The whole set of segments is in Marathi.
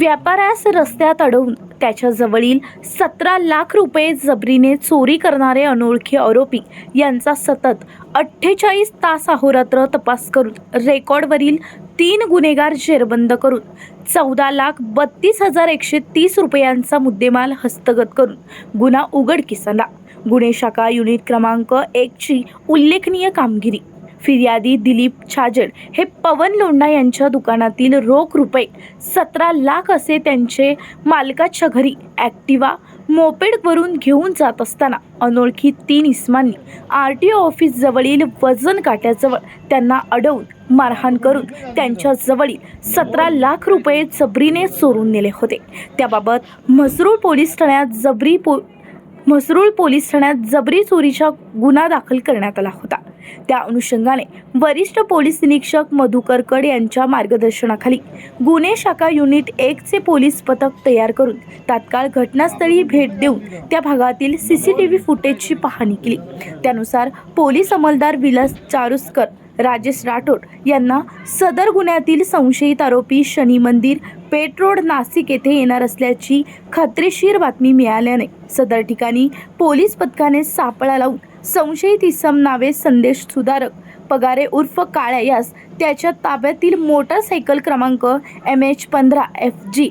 व्यापाऱ्यास रस्त्यात अडवून त्याच्या जवळील सतरा लाख रुपये जबरीने चोरी करणारे अनोळखी आरोपी यांचा सतत अठ्ठेचाळीस तास अहोरात्र तपास करून रेकॉर्डवरील तीन गुन्हेगार जेरबंद करून चौदा लाख बत्तीस हजार एकशे तीस रुपयांचा मुद्देमाल हस्तगत करून गुन्हा उघडकीस आला गुन्हे शाखा युनिट क्रमांक एकची उल्लेखनीय कामगिरी. फिर्यादी दिलीप छाजड हे पवन लोंढा यांच्या दुकानातील रोख रुपये सतरा लाख असे त्यांचे मालकाच्या घरी ॲक्टिवा मोपेडवरून घेऊन जात असताना अनोळखी तीन इस्मांनी आर टी ओ ऑफिसजवळील वजन काट्याजवळ त्यांना अडवून मारहाण करून त्यांच्याजवळील सतरा लाख रुपये जबरीने चोरून नेले होते. त्याबाबत म्हसरूळ पोलीस ठाण्यात जबरी पो म्हसरूळ पोलीस ठाण्यात जबरी चोरीचा गुन्हा दाखल करण्यात आला होता. त्या अनुषंगाने वरिष्ठ पोलीस निरीक्षक मधुकर कड यांच्या मार्गदर्शनाखाली गुन्हे शाखा युनिट एकचे पोलीस पथक तयार करून तात्काळ घटनास्थळी भेट देऊन त्या भागातील सी सी टी व्ही फुटेजची पाहणी केली. त्यानुसार पोलीस अंमलदार विलास चारुस्कर राजेश राठोड यांना सदर गुन्ह्यातील संशयित आरोपी शनी मंदिर पेठ रोड नाशिक येथे येणार असल्याची खात्रीशीर बातमी मिळाल्याने सदर ठिकाणी पोलीस पथकाने सापळा लावून संशयित इसम नावे संदेश सुधारक पगारे उर्फ काळ्या यास त्याच्या ताब्यातील मोटारसायकल क्रमांक एम एच पंधरा एफ जी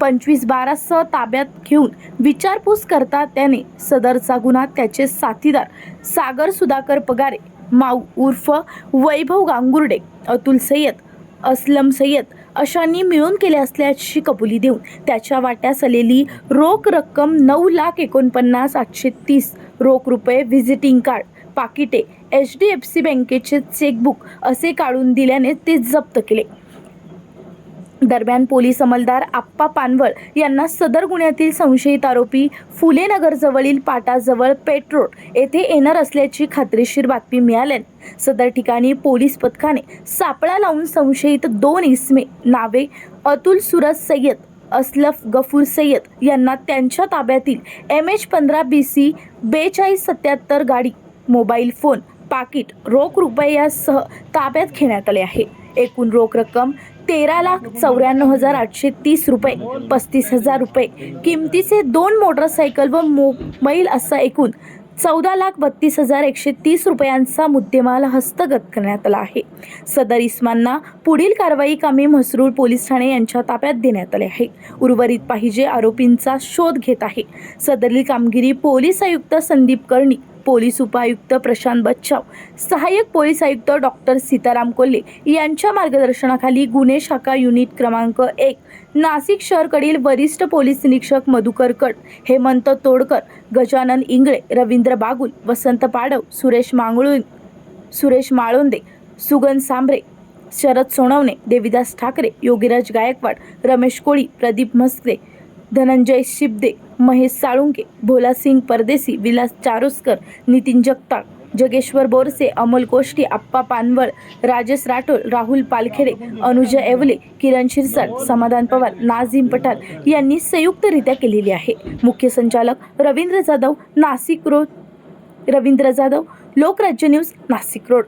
पंचवीस बारासह ताब्यात घेऊन विचारपूस करता त्याने सदरचा गुन्हा त्याचे साथीदार सागर सुधाकर पगारे माऊ उर्फ वैभव गांगुर्डे अतुल सय्यद असलम सय्यद अशांनी मिळून केले असल्याची कबुली देऊन त्याच्या वाट्यास आलेली रोख रक्कम नऊ लाख एकोणपन्नास आठशे तीस रोख रुपये व्हिजिटिंग कार्ड पाकिटे एच डी एफ सी बँकेचे चेकबुक असे काढून दिल्याने ते जप्त केले. दरम्यान पोलीस अंमलदार आप्पा पानवळ यांना सदर गुन्ह्यातील संशयित आरोपी फुलेनगरजवळील पाटाजवळ पेट्रोल येथे येणार असल्याची खात्रीशीर बातमी मिळाल्याने सदर ठिकाणी पोलीस पथकाने सापळा लावून संशयित दोन इसमे नावे अतुल सुरज सय्यद असलफ गफूर सय्यद यांना त्यांच्या ताब्यातील एम एच पंधरा बी सी बेचाळीस सत्याहत्तर गाडी मोबाईल फोन पाकिट रोख रुपयासह ताब्यात घेण्यात आले आहे. एकूण रोख रक्कम तेरा लाख चौऱ्याण्णव हजार आठशे तीस रुपये पस्तीस हजार रुपये. किमतीचे दोन मोटरसायकल व मोबाईल असा एकूण चौदा लाख बत्तीस हजार एकशे तीस रुपयांचा मुद्देमाल हस्तगत करण्यात आला आहे. सदर इस्मांना पुढील कारवाई कामी म्हसरूळ पोलीस ठाणे यांच्या ताब्यात देण्यात आले आहे. उर्वरित पाहिजे आरोपींचा शोध घेत आहे. सदरील कामगिरी पोलीस आयुक्त संदीप कर्णिक पोलीस उपायुक्त प्रशांत बच्चाव सहाय्यक पोलीस आयुक्त डॉक्टर सीताराम कोल्हे यांच्या मार्गदर्शनाखाली गुन्हे शाखा युनिट क्रमांक एक नाशिक शहरकडील वरिष्ठ पोलीस निरीक्षक मधुकर कट हेमंत तोडकर गजानन इंगळे रवींद्र बागुल वसंत पाडव सुरेश मांगळू सुरेश माळोंदे सुगन सांबरे शरद सोनवणे देविदास ठाकरे योगीराज गायकवाड रमेश कोळी प्रदीप म्हस्के धनंजय शिबदे महेश साळुंके भोलासिंग परदेसी विलास चारोस्कर नितीन जगताप जगेश्वर बोरसे अमोल कोष्टी आप्पा पानवळ राजेश राठोड राहुल पालखेडे अनुजा येवले किरण शिरसाट समाधान पवार नाझीम पठाण यांनी संयुक्तरित्या केलेली आहे. मुख्य संचालक Ravindra Jadhav Nashik road Ravindra Jadhav Lokrajya news Nashik road.